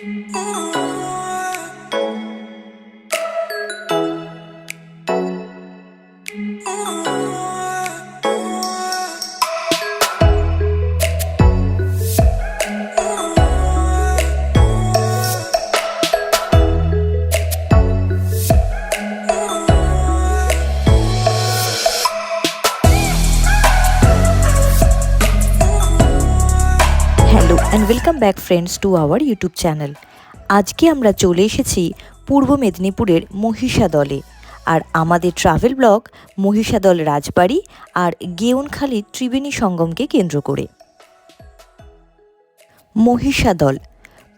Oh. And welcome back friends to our YouTube channel আজকে আমরা চলে এসেছি পূর্ব মেদিনীপুরের মহিষাদলে আর আমাদের ট্রাভেল ব্লগ মহিষাদল রাজবাড়ি আর গেউনখালী ত্রিবেণী সঙ্গমকে কেন্দ্র করে। মহিষাদল,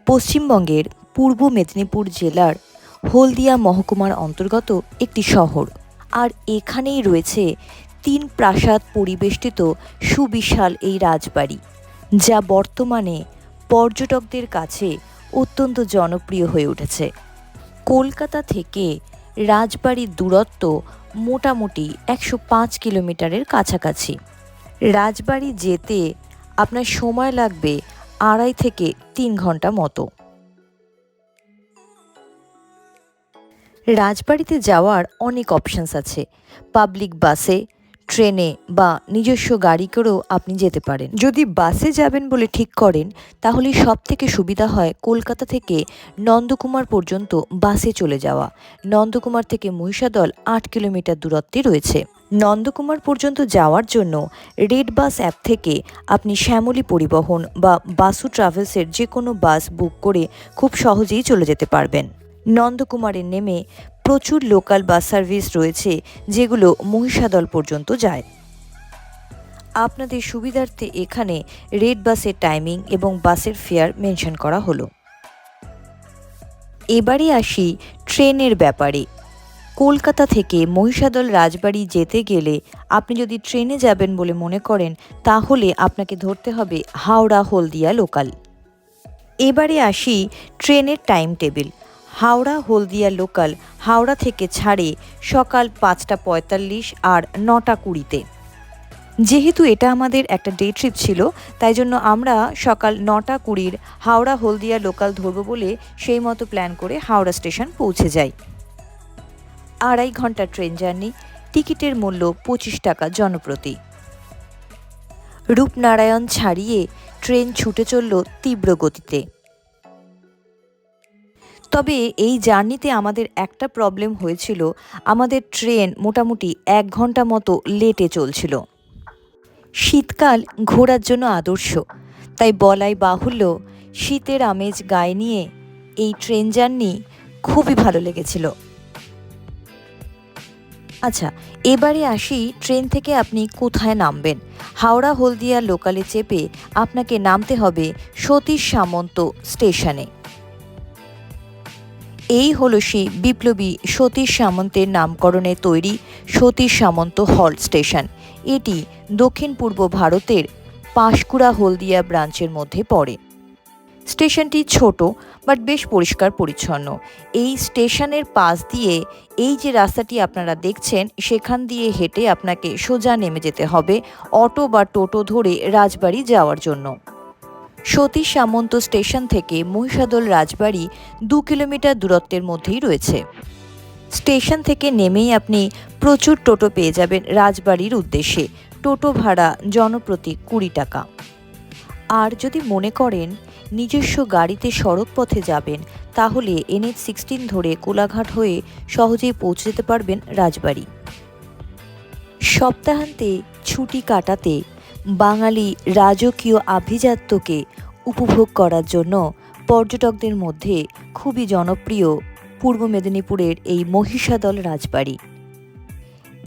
পশ্চিমবঙ্গের পূর্ব মেদিনীপুর জেলার হলদিয়া মহকুমার অন্তর্গত একটি শহর আর এখানেই রয়েছে তিন প্রাসাদ পরিবেষ্টিত সুবিশাল এই রাজবাড়ি। যা বর্তমানে পর্যটকদের কাছে অত্যন্ত জনপ্রিয় হয়ে উঠেছে। কলকাতা থেকে রাজবাড়ির দূরত্ব মোটামুটি একশো পাঁচ কিলোমিটারের কাছাকাছি। রাজবাড়ি যেতে আপনার সময় লাগবে আড়াই থেকে তিন ঘণ্টা মতো। রাজবাড়িতে যাওয়ার অনেক অপশানস আছে। পাবলিক বাসে ট্রেনে বা নিজস্ব গাড়ি করেও আপনি যেতে পারেন। যদি বাসে যাবেন বলে ঠিক করেন, তাহলে সব থেকে সুবিধা হয় কলকাতা থেকে নন্দকুমার পর্যন্ত বাসে চলে যাওয়া। নন্দকুমার থেকে মহিষাদল আট কিলোমিটার দূরত্বে রয়েছে। নন্দকুমার পর্যন্ত যাওয়ার জন্য রেড বাস অ্যাপ থেকে আপনি শ্যামলী পরিবহন বা বাসু ট্রাভেলসের যে কোনো বাস বুক করে খুব সহজেই চলে যেতে পারবেন। নন্দকুমারে নেমে প্রচুর লোকাল বাস সার্ভিস রয়েছে যেগুলো মহিষাদল পর্যন্ত যায়। আপনাদের সুবিধার্থে এখানে রেড বাসের টাইমিং এবং বাসের ফেয়ার মেনশন করা হলো। এবারে আসি ট্রেনের ব্যাপারে। কলকাতা থেকে মহিষাদল রাজবাড়ি যেতে গেলে আপনি যদি ট্রেনে যাবেন বলে মনে করেন, তাহলে আপনাকে ধরতে হবে হাওড়া হলদিয়া লোকাল এবারে আসি ট্রেনের time table Howrah, Haldia local Howrah থেকে ছাড়ে সকাল পাঁচটা পঁয়তাল্লিশ আর নটা কুড়িতে। যেহেতু এটা আমাদের একটা ডে ট্রিপ ছিল, তাই জন্য আমরা সকাল নটা কুড়ির হাওড়া, হলদিয়া লোকাল ধরবো বলে সেই মতো প্ল্যান করে হাওড়া স্টেশন পৌঁছে যাই। আড়াই ঘণ্টা ট্রেন জার্নি টিকিটের মূল্য পঁচিশ টাকা জনপ্রতি। রূপনারায়ণ ছাড়িয়ে ট্রেন ছুটে চলল তীব্র গতিতে। তবে এই জার্নিতে আমাদের একটা প্রবলেম হয়েছিল। আমাদের ট্রেন মোটামুটি এক ঘণ্টা মতো লেটে চলছিল। শীতকাল ঘোরার জন্য আদর্শ। তাই বলাই বাহুল্য, শীতের আমেজ গায়ে নিয়ে এই ট্রেন জার্নি খুবই ভালো লেগেছিল। আচ্ছা এবারে আসি ট্রেন থেকে আপনি কোথায় নামবেন? হাওড়া, হলদিয়া, লোকালে চেপে আপনাকে নামতে হবে সতীশ সামন্ত স্টেশনে। এই হলো সেই বিপ্লবী সতীশ সামন্তের নামকরণে তৈরি সতীশ সামন্ত হল স্টেশন। এটি দক্ষিণ পূর্ব ভারতের পাঁশকুড়া হলদিয়া ব্রাঞ্চের মধ্যে পড়ে। স্টেশনটি ছোট, বাট বেশ পরিষ্কার পরিচ্ছন্ন। এই স্টেশনের পাশ দিয়ে এই যে রাস্তাটি আপনারা দেখছেন, সেখান দিয়ে হেঁটে আপনাকে সোজা নেমে যেতে হবে অটো বা টোটো ধরে রাজবাড়ি যাওয়ার জন্য। সতীশ সামন্ত স্টেশন থেকে মহিষাদল রাজবাড়ি দু কিলোমিটার দূরত্বের মধ্যেই রয়েছে। স্টেশন থেকে নেমেই আপনি প্রচুর টোটো পেয়ে যাবেন রাজবাড়ির উদ্দেশ্যে। টোটো ভাড়া জনপ্রতি কুড়ি টাকা। আর যদি মনে করেন নিজস্ব গাড়িতে সড়ক পথে যাবেন, তাহলে এনএইচ সিক্সটিন ধরে কোলাঘাট হয়ে সহজেই পৌঁছে যেতে পারবেন রাজবাড়ি। সপ্তাহান্তে ছুটি কাটাতে বাঙালি রাজকীয় আভিজাত্যকে উপভোগ করার জন্য পর্যটকদের মধ্যে খুবই জনপ্রিয় পূর্ব মেদিনীপুরের এই মহিষাদল রাজবাড়ি।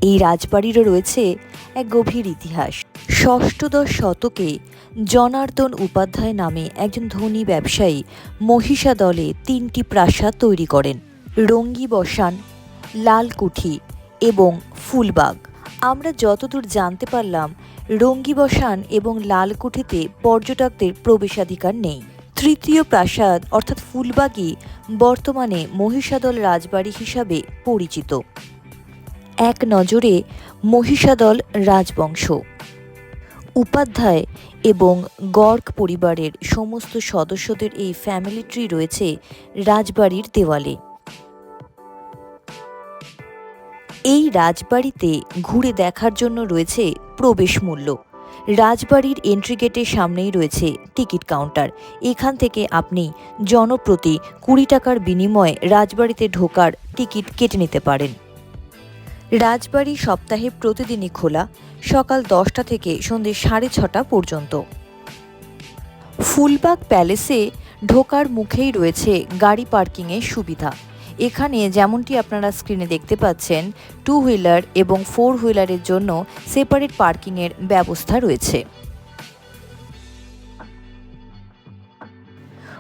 এই রাজবাড়িরও রয়েছে এক গভীর ইতিহাস। ষষ্ঠদশ শতকে জনার্দন উপাধ্যায় নামে একজন ধনী ব্যবসায়ী মহিষাদলে তিনটি প্রাসাদ তৈরি করেন। রঙ্গি বসান, লালকুঠি এবং ফুলবাগ। আমরা যতদূর জানতে পারলাম রঙ্গি বসান এবং লালকুঠিতে পর্যটকদের প্রবেশাধিকার নেই। তৃতীয় প্রাসাদ, অর্থাৎ ফুলবাগই বর্তমানে মহিষাদল রাজবাড়ি হিসাবে পরিচিত। এক নজরে মহিষাদল রাজবংশ। উপাধ্যায় এবং গর্গ পরিবারের সমস্ত সদস্যদের এই ফ্যামিলি ট্রি রয়েছে রাজবাড়ির দেওয়ালে। এই রাজবাড়িতে ঘুরে দেখার জন্য রয়েছে প্রবেশ মূল্য। রাজবাড়ির এন্ট্রি গেটের সামনেই রয়েছে টিকিট কাউন্টার এখান থেকে আপনি জনপ্রতি কুড়ি টাকার বিনিময়ে রাজবাড়িতে ঢোকার টিকিট কেটে নিতে পারেন। রাজবাড়ি সপ্তাহে প্রতিদিনই খোলা, সকাল দশটা থেকে সন্ধে সাড়ে ছটা পর্যন্ত। ফুলবাগ প্যালেসে ঢোকার মুখেই রয়েছে গাড়ি পার্কিংয়ের সুবিধা। এখানে যেমনটি আপনারা স্ক্রিনে দেখতে পাচ্ছেন টু হুইলার এবং ফোর হুইলারের জন্য সেপারেট পার্কিংয়ের ব্যবস্থা রয়েছে।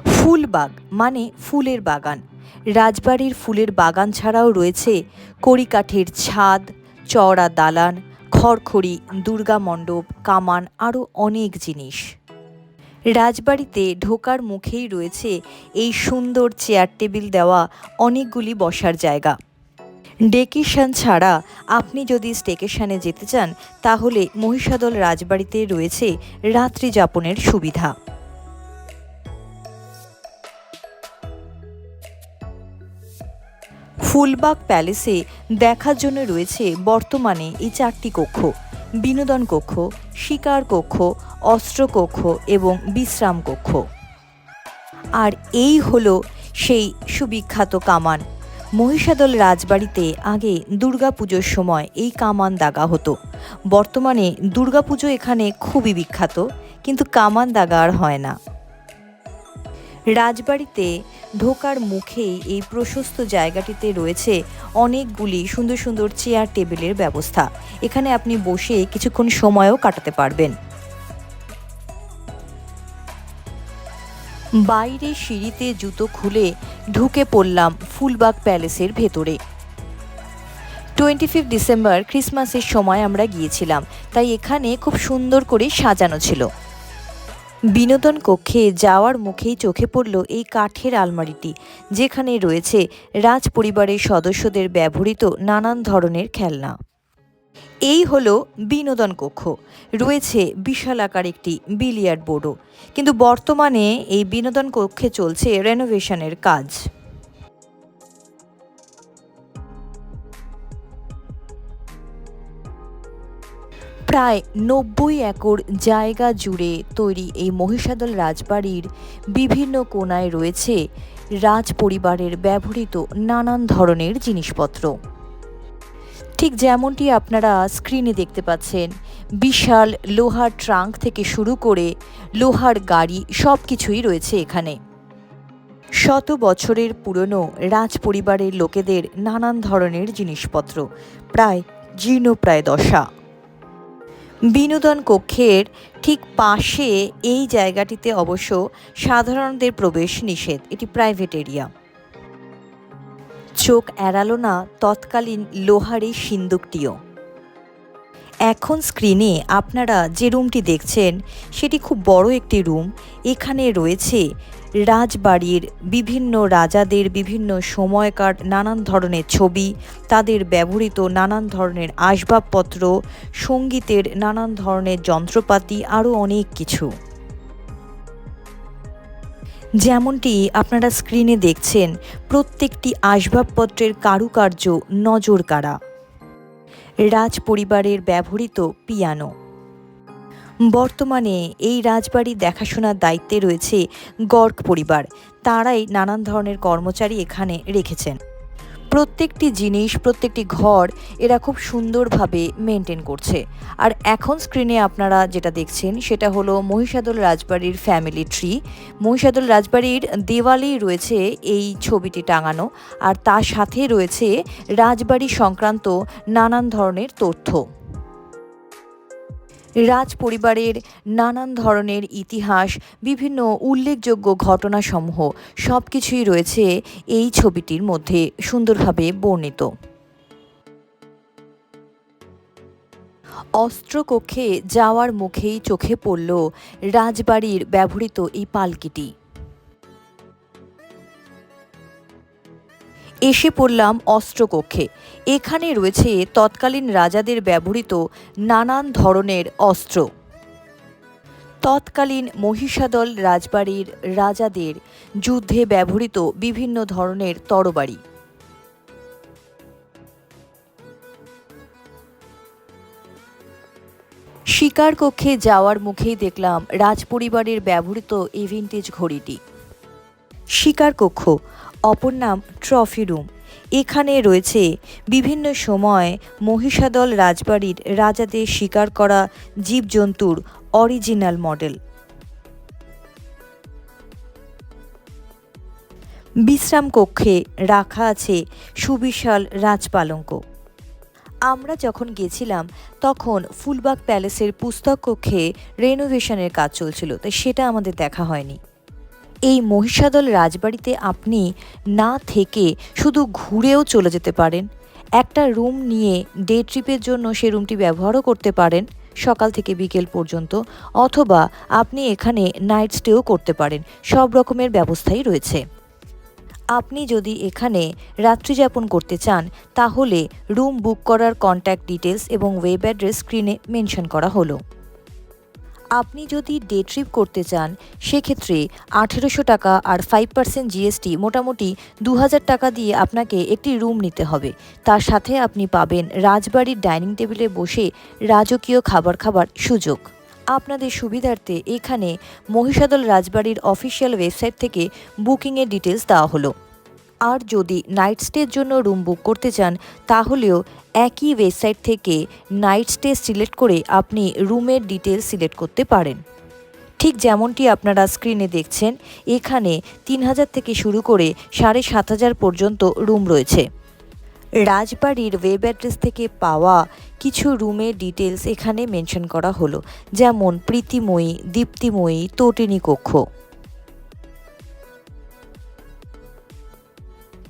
ফুলবাগ মানে ফুলের বাগান। রাজবাড়ির ফুলের বাগান ছাড়াও রয়েছে কড়িকাঠের ছাদ, চওড়া দালান, খড়খড়ি, দুর্গা মণ্ডপ, কামান, আরও অনেক জিনিস। রাজবাড়িতে ঢোকার মুখেই রয়েছে এই সুন্দর চেয়ার টেবিল দেওয়া অনেকগুলি বসার জায়গা। ডেকেশন ছাড়া আপনি যদি স্টেকেশনে যেতে চান, তাহলে মহিষাদল রাজবাড়িতে রয়েছে রাত্রি যাপনের সুবিধা। ফুলবাগ প্যালেসে দেখার জন্য রয়েছে বর্তমানে এই চারটি কক্ষ। বিনোদন কক্ষ, শিকার কক্ষ, অস্ত্র কক্ষ এবং বিশ্রাম কক্ষ। আর এই হলো সেই সুবিখ্যাত কামান। মহিষাদল রাজবাড়িতে আগে দুর্গাপুজোর সময় এই কামান দাগা হতো। বর্তমানে দুর্গাপুজো এখানে খুবই বিখ্যাত, কিন্তু কামান দাগা আর হয় না। রাজবাড়িতে ঢোকার মুখেই এই প্রশস্ত জায়গাটিতে রয়েছে অনেকগুলি সুন্দর সুন্দর চেয়ার টেবিলের ব্যবস্থা। এখানে আপনি বসে কিছুক্ষণ সময়ও কাটাতে পারবেন। বাইরে সিঁড়িতে জুতো খুলে ঢুকে পড়লাম ফুলবাগ প্যালেসের ভেতরে। টোয়েন্টি ফিফ ডিসেম্বর ক্রিসমাসের সময় আমরা গিয়েছিলাম, তাই এখানে খুব সুন্দর করে সাজানো ছিল। বিনোদন কক্ষে যাওয়ার মুখেই চোখে পড়ল এই কাঠের আলমারিটি, যেখানে রয়েছে রাজ পরিবারের সদস্যদের ব্যবহৃত নানান ধরনের খেলনা। এই হলো বিনোদন কক্ষ। রয়েছে বিশাল আকার একটি বিলিয়ার্ড বোর্ডও। কিন্তু বর্তমানে এই বিনোদন কক্ষে চলছে রেনোভেশনের কাজ। প্রায় নব্বই একর জায়গা জুড়ে তৈরি এই মহিষাদল রাজবাড়ির বিভিন্ন কোনায় রয়েছে রাজ পরিবারের ব্যবহৃত নানান ধরনের জিনিসপত্র। ঠিক যেমনটি আপনারা স্ক্রিনে দেখতে পাচ্ছেন, বিশাল লোহার ট্রাঙ্ক থেকে শুরু করে লোহার গাড়ি সব কিছুই রয়েছে এখানে। শত বছরের পুরনো রাজ পরিবারের লোকেদের নানান ধরনের জিনিসপত্র, প্রায় জীর্ণপ্রায় দশা বিনোদন কক্ষের ঠিক পাশে এই জায়গাটিতে অবশ্য সাধারণদের প্রবেশ নিষেধ। এটি প্রাইভেট এরিয়া চোখ এড়ালো না তৎকালীন লোহার সিন্দুকটিও। এখন স্ক্রিনে আপনারা যে রুমটি দেখছেন, সেটি খুব বড় একটি রুম। এখানে রয়েছে রাজবাড়ির বিভিন্ন রাজাদের বিভিন্ন সময়কার নানান ধরনের ছবি, তাদের ব্যবহৃত নানান ধরনের আসবাবপত্র, সঙ্গীতের নানান ধরনের যন্ত্রপাতি, আরও অনেক কিছু। যেমনটি আপনারা স্ক্রিনে দেখছেন, প্রত্যেকটি আসবাবপত্রের কারুকার্য নজর কাড়া রাজ পরিবারের ব্যবহৃত পিয়ানো। বর্তমানে এই রাজবাড়ি দেখাশোনার দায়িত্বে রয়েছে গর্গ পরিবার। তারাই নানান ধরনের কর্মচারী এখানে রেখেছেন। প্রত্যেকটি জিনিস, প্রত্যেকটি ঘর এরা খুব সুন্দরভাবে মেনটেন করছে। আর এখন স্ক্রিনে আপনারা যেটা দেখছেন, সেটা হলো মহিষাদল রাজবাড়ির ফ্যামিলি ট্রি মহিষাদল রাজবাড়ির দেওয়ালেই রয়েছে এই ছবিটি টাঙানো। আর তার সাথে রয়েছে রাজবাড়ি সংক্রান্ত নানান ধরনের তথ্য। রাজ পরিবারের নানান ধরনের ইতিহাস, বিভিন্ন উল্লেখযোগ্য ঘটনাসমূহ সব কিছুই রয়েছে এই ছবিটির মধ্যে সুন্দরভাবে বর্ণিত। অস্ত্রকক্ষে যাওয়ার মুখেই চোখে পড়ল রাজবাড়ির ব্যবহৃত এই পালকিটি। এসে পড়লাম অস্ত্রকক্ষে। এখানে রয়েছে তৎকালীন রাজাদের ব্যবহৃত নানান ধরনের অস্ত্র। তৎকালীন মহিষাদল রাজবাড়ির রাজাদের যুদ্ধে ব্যবহৃত বিভিন্ন ধরনের তরবারি। শিকার কক্ষে যাওয়ার মুখেই দেখলাম রাজপরিবারের ব্যবহৃত এই ভিন্টেজ ঘড়িটি। শিকার কক্ষ অপর নাম ট্রফি রুম। এখানে রয়েছে বিভিন্ন সময় মহিষাদল রাজবাড়ির রাজাদের শিকার করা জীবজন্তুর অরিজিনাল মডেল। বিশ্রাম কক্ষে রাখা আছে সুবিশাল রাজপালঙ্ক। আমরা যখন গেছিলাম, তখন ফুলবাগ প্যালেসের পুস্তক কক্ষে রেনোভেশনের কাজ চলছিল, তাই সেটা আমাদের দেখা হয়নি। এই মহিষাদল রাজবাড়িতে আপনি না থেকে শুধু ঘুরেও চলে যেতে পারেন। একটা রুম নিয়ে ডে ট্রিপের জন্য সে রুমটি ব্যবহারও করতে পারেন সকাল থেকে বিকেল পর্যন্ত, অথবা আপনি এখানে নাইট স্টেও করতে পারেন। সব রকমের ব্যবস্থাই রয়েছে। আপনি যদি এখানে রাত্রিযাপন করতে চান, তাহলে রুম বুক করার কন্ট্যাক্ট ডিটেলস এবং ওয়েব অ্যাড্রেস স্ক্রিনে মেনশন করা হলো। আপনি যদি ডে ট্রিপ করতে চান, সেক্ষেত্রে আঠেরোশো টাকা আর ফাইভ পার্সেন্ট জিএসটি মোটামুটি দু হাজার টাকা দিয়ে আপনাকে একটি রুম নিতে হবে। তার সাথে আপনি পাবেন রাজবাড়ির ডাইনিং টেবিলে বসে রাজকীয় খাবার খাবার সুযোগ। আপনাদের সুবিধার্থে এখানে মহিষাদল রাজবাড়ির অফিসিয়াল ওয়েবসাইট থেকে বুকিংয়ের ডিটেলস দেওয়া হলো। আর যদি নাইট স্টের জন্য রুম বুক করতে চান, তাহলেও একই ওয়েবসাইট থেকে নাইট স্টে সিলেক্ট করে আপনি রুমের ডিটেলস সিলেক্ট করতে পারেন। ঠিক যেমনটি আপনারা স্ক্রিনে দেখছেন, এখানে তিন হাজার থেকে শুরু করে সাড়ে সাত হাজার পর্যন্ত রুম রয়েছে। রাজবাড়ির ওয়েব অ্যাড্রেস থেকে পাওয়া কিছু রুমের ডিটেলস এখানে মেনশন করা হলো, যেমন প্রীতিময়ী, দীপ্তিময়ী, তটিনী কক্ষ।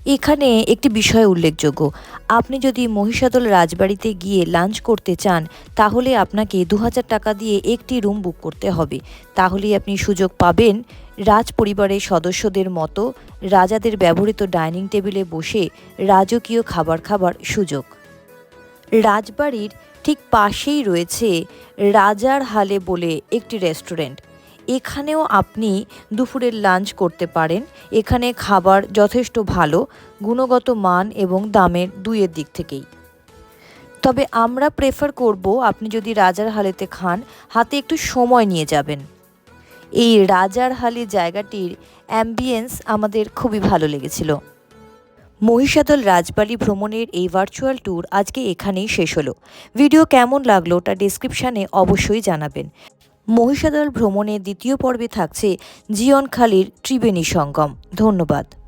এখানে একটি বিষয় উল্লেখযোগ্য। আপনি যদি মহিষাদল রাজবাড়িতে গিয়ে লাঞ্চ করতে চান, তাহলে আপনাকে দু হাজার টাকা দিয়ে একটি রুম বুক করতে হবে। তাহলেই আপনি সুযোগ পাবেন রাজ পরিবারের সদস্যদের মতো রাজাদের ব্যবহৃত ডাইনিং টেবিলে বসে রাজকীয় খাবার খাবার সুযোগ। রাজবাড়ির ঠিক পাশেই রয়েছে রাজার হালে বলে একটি রেস্টুরেন্ট। এখানেও আপনি দুপুরের লাঞ্চ করতে পারেন। এখানে খাবার যথেষ্ট ভালো, গুণগত মান এবং দামের দুইয়ের দিক থেকেই। তবে আমরা প্রেফার করব আপনি যদি রাজার হালেতে খান, হাতে একটু সময় নিয়ে যাবেন। এই রাজার হালি জায়গাটির অ্যাম্বিয়েন্স আমাদের খুবই ভালো লেগেছিল। মহিষাদল রাজবাড়ি ভ্রমণের এই ভার্চুয়াল ট্যুর আজকে এখানেই শেষ হলো। ভিডিও কেমন লাগল তা ডিসক্রিপশানে অবশ্যই জানাবেন। মহিষাদল ভ্রমণের দ্বিতীয় পর্বে থাকছে জিয়নখালির ত্রিবেণী সঙ্গম। ধন্যবাদ।